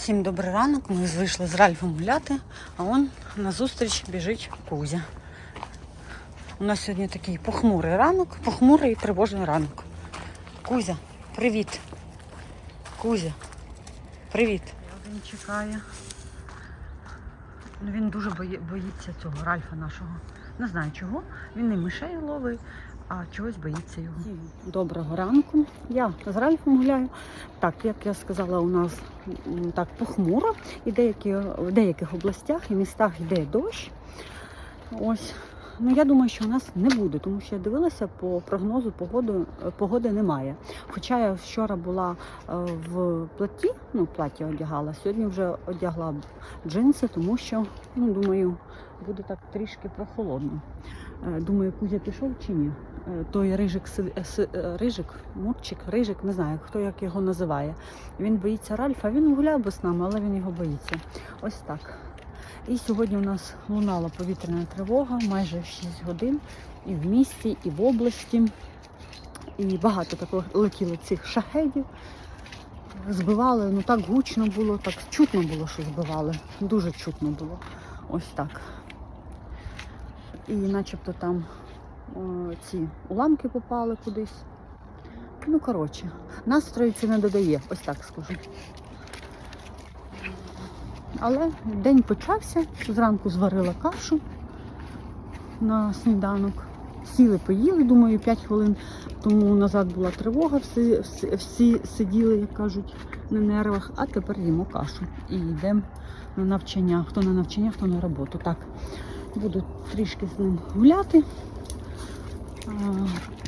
Всім добрий ранок. Ми вийшли з Ральфом гуляти, а он назустріч біжить Кузя. У нас сьогодні такий похмурий ранок, похмурий і тривожний ранок. Кузя, привіт. Кузя, привіт. Він чекає. Він дуже бої- боїться цього Ральфа нашого. Не знаю чого. Він не мишей ловить, а чогось боїться його. Доброго ранку. Я з Ральфом гуляю. Так, як я сказала, у нас так похмуро, і деякі, в деяких областях і містах йде дощ. Ось. Ну, я думаю, що у нас не буде, тому що я дивилася по прогнозу погоди, погоди немає. Хоча я вчора була е, в платі, ну, платі одягала, сьогодні вже одягла джинси, тому що, ну, думаю, буде так трішки прохолодно. Е, Думаю, Кузя пішов чи ні. Е, Той рижик, е, рижик, мурчик, рижик, не знаю, хто як його називає. Він боїться Ральфа, він гуляв би з нами, але він його боїться. Ось так. І сьогодні у нас лунала повітряна тривога майже 6 годин і в місті, і в області. І багато такого летіло цих шахедів. Збивали, ну так гучно було, так чутно було, що збивали. Дуже чутно було. Ось так. І начебто там о, ці уламки попали кудись. Ну, коротше, настрою це не додає, ось так скажу. Але день почався, зранку зварила кашу на сніданок. Сіли, поїли, думаю, 5 хвилин тому назад була тривога, всі, всі, всі сиділи, як кажуть, на нервах, а тепер їмо кашу. І йдемо на навчання. Хто на навчання, хто на роботу. Так, буду трішки з ним гуляти,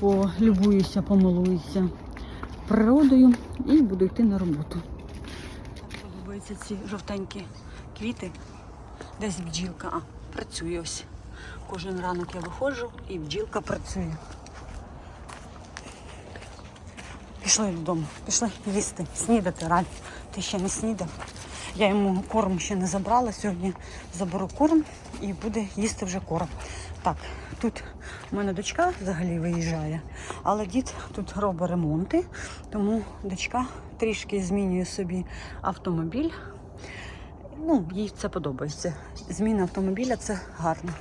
полюбуюся, помилуюся природою і буду йти на роботу. Подобаються ці жовтенькі квіти. Десь бджілка. А, працює ось. Кожен ранок я виходжу і бджілка працює. Пішли додому, пішли їсти, снідати, Ральф. Ти ще не снідав. Я йому корм ще не забрала. Сьогодні заберу корм і буде їсти вже корм. Так, тут у мене дочка взагалі виїжджає, але дід тут робить ремонти, тому дочка трішки змінює собі автомобіль. Ну, їй це подобається. Зміна автомобіля це гарно.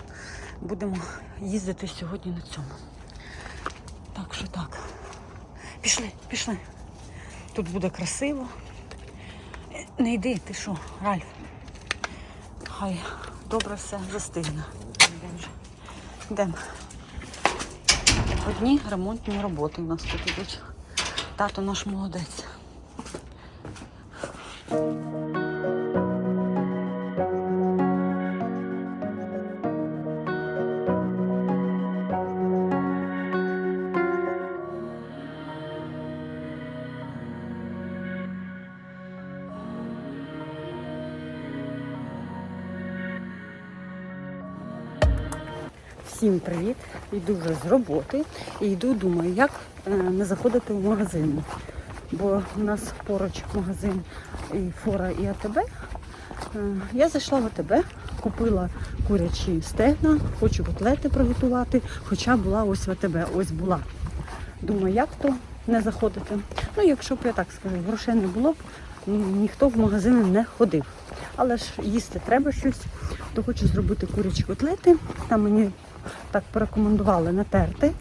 Будемо їздити сьогодні на цьому. Так що так. Пішли, пішли. Тут буде красиво. Не йди, ти що, Ральф. Хай добре все застигне. Йдемо. Одні ремонтні роботи у нас тут ідуть. Тато наш молодець. Всім привіт! Йду вже з роботи і йду, думаю, як е, не заходити в магазин. Бо у нас поруч магазин і фора, і АТБ. Е, Я зайшла в АТБ, купила курячі стегна, хочу котлети приготувати, хоча була ось в АТБ, ось була. Думаю, як то не заходити. Ну, якщо б я так скажу, грошей не було б, ніхто в магазини не ходив. Але ж їсти треба щось, то хочу зробити курячі котлети. Там мені так порекомендували натерти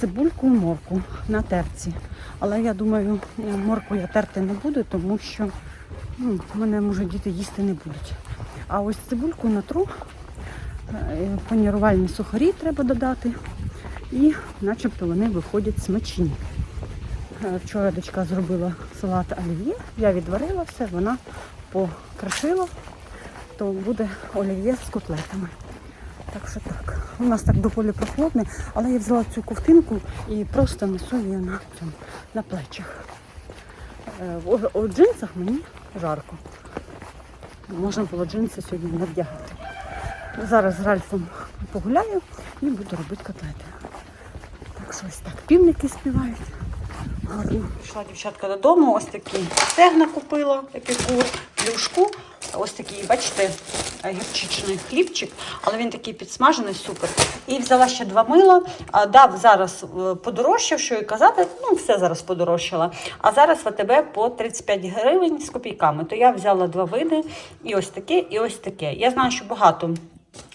цибульку і морку на терці. Але я думаю, морку я терти не буду, тому що ну, мене може діти їсти не будуть. А ось цибульку натру, е, панірувальні сухарі треба додати. І начебто вони виходять смачні. Е, Вчора дочка зробила салат олів'є, я відварила все, вона покришила, то буде олів'є з котлетами. Так що так. У нас так доволі прохолодне, але я взяла цю ковтинку і просто несу її на, цьому, на плечах. Е, В, у джинсах мені жарко. Можна було джинси сьогодні не. Зараз з Ральфом погуляю і буду робити котлети. Так що ось так. Півники співають. Пішла дівчатка додому, ось такі стегна купила, епікур, плюшку. Ось такий, бачите, гірчичний хлібчик, але він такий підсмажений, супер. І взяла ще два мила. Дав зараз е, подорожчав, що і казати, ну все зараз подорожчало. А зараз в АТБ по 35 гривень з копійками. То я взяла два види, і ось таке, і ось таке. Я знаю, що багато.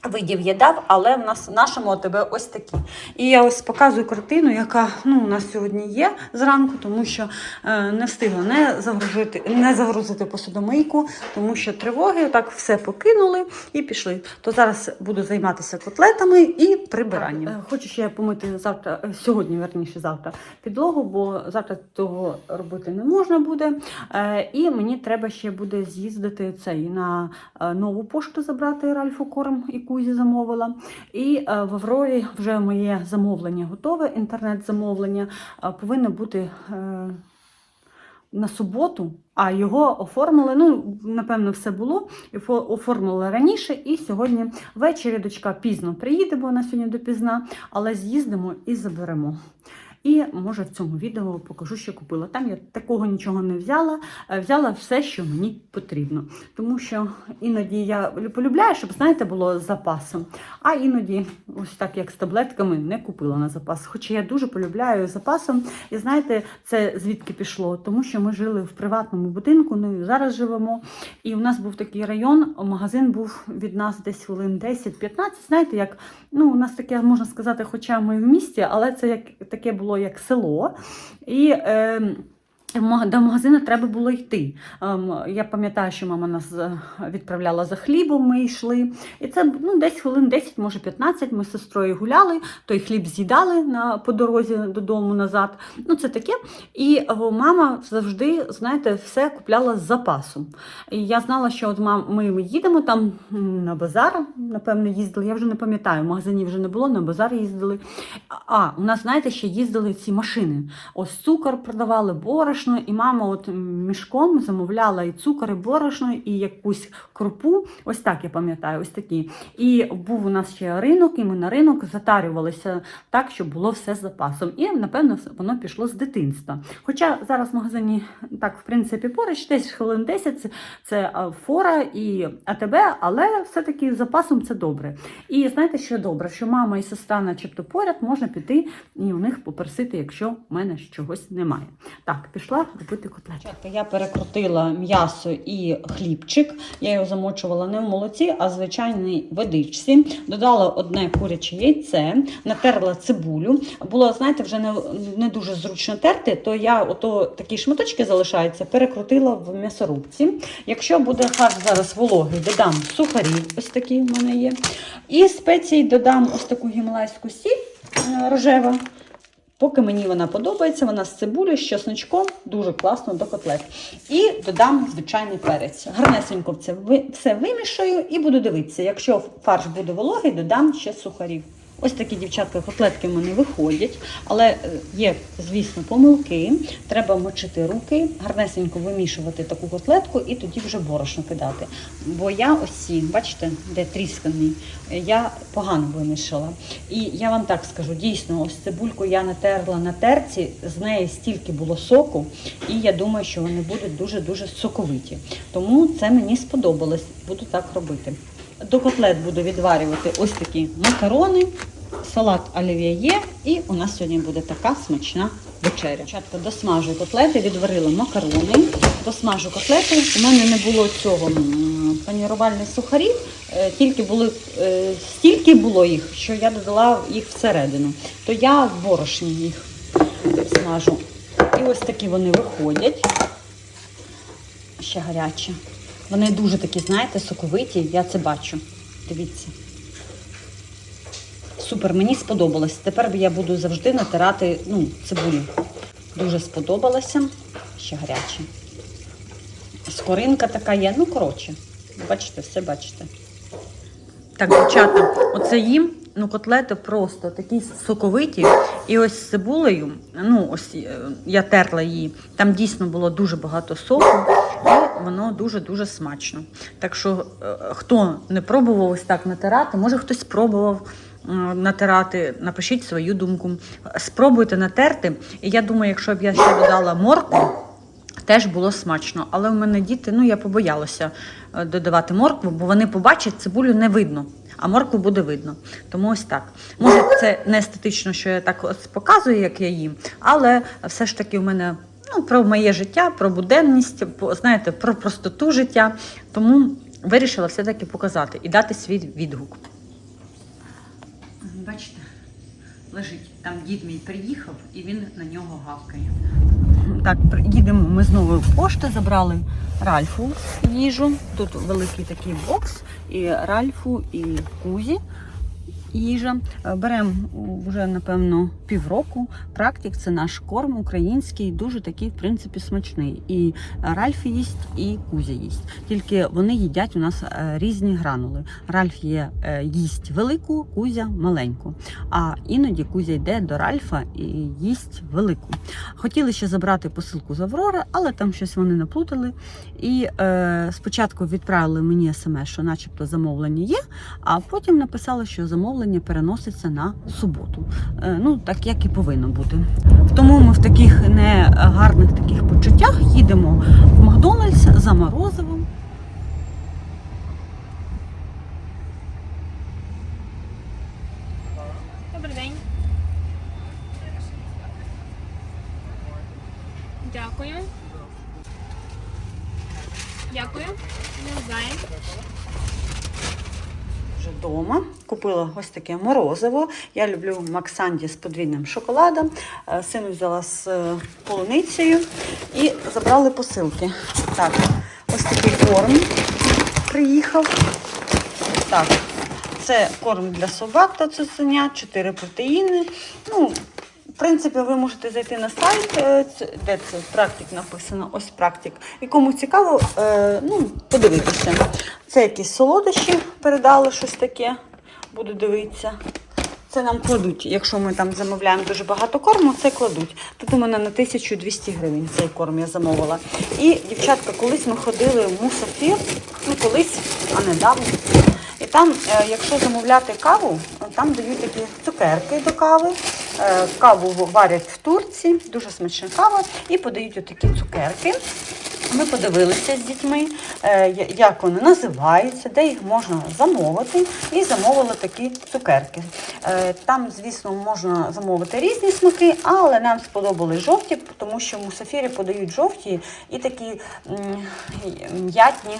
Видів я дав, але в нас в нашому АТБ ось такі. І я ось показую картину, яка ну, у нас сьогодні є зранку, тому що е, не встигла не загрузити, не загрузити посудомийку, тому що тривоги так все покинули і пішли. То зараз буду займатися котлетами і прибиранням. Е, Хочу ще помити завтра, е, сьогодні, верніше завтра, підлогу, бо завтра того робити не можна буде. Е, і мені треба ще буде з'їздити цей на е, нову пошту забрати Ральфу Корм і Кузі замовила. І е, в Аврорі вже моє замовлення готове, інтернет-замовлення е, повинно бути. е, На суботу, а його оформили. Ну, напевно, все було. Оформили раніше, і сьогодні ввечері дочка пізно приїде, бо вона сьогодні допізна, але з'їздимо і заберемо. І може в цьому відео покажу, що купила. Там я такого нічого не взяла, е, взяла все, що мені потрібно. Тому що іноді я полюбляю, щоб, знаєте, було з запасом. А іноді, ось так як з таблетками, не купила на запас. Хоча я дуже полюбляю запасом. І знаєте, це звідки пішло? Тому що ми жили в приватному будинку, ну і зараз живемо. І у нас був такий район, магазин був від нас десь хвилин 10-15. Знаєте, як ну, у нас таке можна сказати, хоча ми в місті, але це як таке було як село. І е, до магазину треба було йти. Ем, Я пам'ятаю, що мама нас е, відправляла за хлібом, ми йшли. І це ну, десь хвилин 10, може 15. Ми з сестрою гуляли, той хліб з'їдали на, по дорозі додому назад. Ну, це таке. І о, мама завжди, знаєте, все купляла з запасом. І я знала, що от мам, ми їдемо там на базар, напевно, їздили. Я вже не пам'ятаю, в магазині вже не було, на базар їздили. А, у нас, знаєте, ще їздили ці машини. Ось цукор продавали, борошно, і мама от мішком замовляла і цукор, і борошно, і якусь крупу. Ось так я пам'ятаю, ось такі. І був у нас ще ринок, і ми на ринок затарювалися так, щоб було все з запасом. І, напевно, воно пішло з дитинства. Хоча зараз в магазині так, в принципі, поруч, десь хвилин 10 це, це фора і АТБ, але все-таки з запасом це добре. І знаєте, що добре, що мама і сестра, начебто поряд, можна піти і у них попросити, якщо в мене чогось немає. Так, пішла робити котлети. Я перекрутила м'ясо і хлібчик. Я його замочувала не в молоці, а в звичайній водичці. Додала одне куряче яйце, натерла цибулю. Було, знаєте, вже не, не дуже зручно терти, то я ото такі шматочки залишаються, перекрутила в м'ясорубці. Якщо буде фарш зараз вологий, додам сухарі, ось такі в мене є. І спеції додам ось таку гімалайську сіль е, рожева. Поки мені вона подобається, вона з цибулею, з чесночком, дуже класно до котлет. І додам звичайний перець. Гарнесенько це все вимішаю і буду дивитися. Якщо фарш буде вологий, додам ще сухарів. Ось такі дівчатка котлетки в мене виходять, але е, є, звісно, помилки. Треба мочити руки, гарнесенько вимішувати таку котлетку і тоді вже борошно кидати. Бо я ось ці, бачите, де трісканий, е, я погано вимішала. І я вам так скажу, дійсно, ось цибульку я натерла на терці, з неї стільки було соку, і я думаю, що вони будуть дуже-дуже соковиті. Тому це мені сподобалось, буду так робити. До котлет буду відварювати ось такі макарони, салат олів'є, і у нас сьогодні буде така смачна вечеря. Спочатку досмажу котлети, відварила макарони, досмажу котлети. У мене не було цього панірувальних сухарів, е, тільки були е, стільки було їх, що я додала їх всередину. То я в борошні їх смажу. І ось такі вони виходять. Ще гарячі. Вони дуже такі, знаєте, соковиті, я це бачу. Дивіться. Супер, мені сподобалось. Тепер я буду завжди натирати ну, цибулю. Дуже сподобалося. Ще гаряче. Скоринка така є. Ну, коротше, бачите, все бачите. Так, дівчата, оце їм, ну, котлети просто такі соковиті. І ось з цибулею, ну, ось е, я терла її, там дійсно було дуже багато соку, воно дуже-дуже смачно. Так що, е, хто не пробував ось так натирати, може хтось спробував е, натирати, напишіть свою думку. Спробуйте натерти. І я думаю, якщо б я ще додала моркву, теж було смачно. Але у мене діти, ну я побоялася е, додавати моркву, бо вони побачать, цибулю не видно. А моркву буде видно. Тому ось так. Може, це не естетично, що я так показую, як я їм, але все ж таки у мене ну, про моє життя, про буденність, знаєте, про простоту життя. Тому вирішила все-таки показати і дати свій відгук. Бачите, лежить. Там дід мій приїхав і він на нього гавкає. Так, їдемо ми знову в пошти, забрали Ральфу їжу. Тут великий такий бокс, і Ральфу, і Кузі їжа. Е, Беремо вже, напевно, півроку. Практик це наш корм український, дуже такий, в принципі, смачний. І Ральф їсть, і Кузя їсть. Тільки вони їдять у нас е, різні гранули. Ральф є, е, їсть велику, Кузя маленьку. А іноді Кузя йде до Ральфа і їсть велику. Хотіли ще забрати посилку з Аврори, але там щось вони наплутали. І е, спочатку відправили мені смс, що начебто замовлення є, а потім написали, що замовлення переноситься на суботу. Е, ну, так як і повинно бути. Тому ми в таких негарних таких почуттях їдемо в Макдональдс за морозивом. Добрий день. Дякую. Дякую. Навзаєм. Вже вдома купила ось таке морозиво. Я люблю Максанді з подвійним шоколадом. Е, Сину взяла з е, полуницею і забрали посилки. Так, ось такий корм приїхав. Так, це корм для собак та цуценят, 4 протеїни. Ну, в принципі, ви можете зайти на сайт, е, де це практик написано, ось практик. І кому цікаво, ну, подивитися. Це якісь солодощі передали, щось таке. Буду дивитися. Це нам кладуть. Якщо ми там замовляємо дуже багато корму, це кладуть. Тут у мене на 1200 гривень цей корм я замовила. І, дівчатка, колись ми ходили в мусафір, ну колись, а недавно. І там, е, якщо замовляти каву, там дають такі цукерки до кави. Е, Каву варять в турці, дуже смачна кава, і подають отакі цукерки. Ми подивилися з дітьми, е, як вони називаються, де їх можна замовити, і замовили такі цукерки. Е, Там, звісно, можна замовити різні смаки, але нам сподобались жовті, тому що в мусафірі подають жовті і такі м'ятні,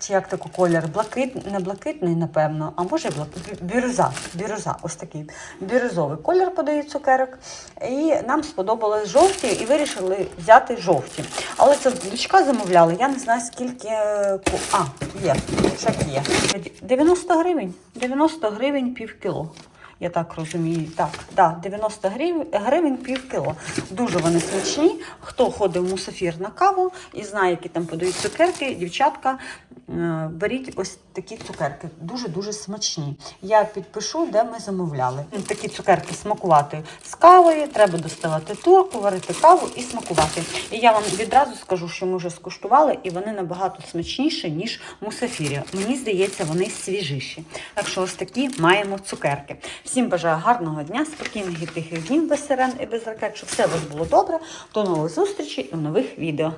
чи як такий колір, блакит, не блакитний, напевно, а може бірюза, бірюза, ось такий бірюзовий колір подають цукерок. І нам сподобались жовті і вирішили взяти жовті. Але це дочка замовляла, я не знаю скільки. е, А, є, шак є. 90 гривень. 90 гривень пів кіло. Я так розумію. Так, да, 90 гривень, гривень пів кіло. Дуже вони смачні. Хто ходив в мусафір на каву і знає, які там подають цукерки, дівчатка, е, беріть ось такі цукерки. Дуже-дуже смачні. Я підпишу, де ми замовляли. Такі цукерки смакувати з кавою, треба доставати турку, варити каву і смакувати. І я вам відразу скажу, що ми вже скуштували, і вони набагато смачніші, ніж мусафірі. Мені здається, вони свіжіші. Так що ось такі маємо цукерки. Всім бажаю гарного дня, спокійних і тихих днів без сирен і без ракет, щоб все у вас було добре. До нових зустрічей і нових відео.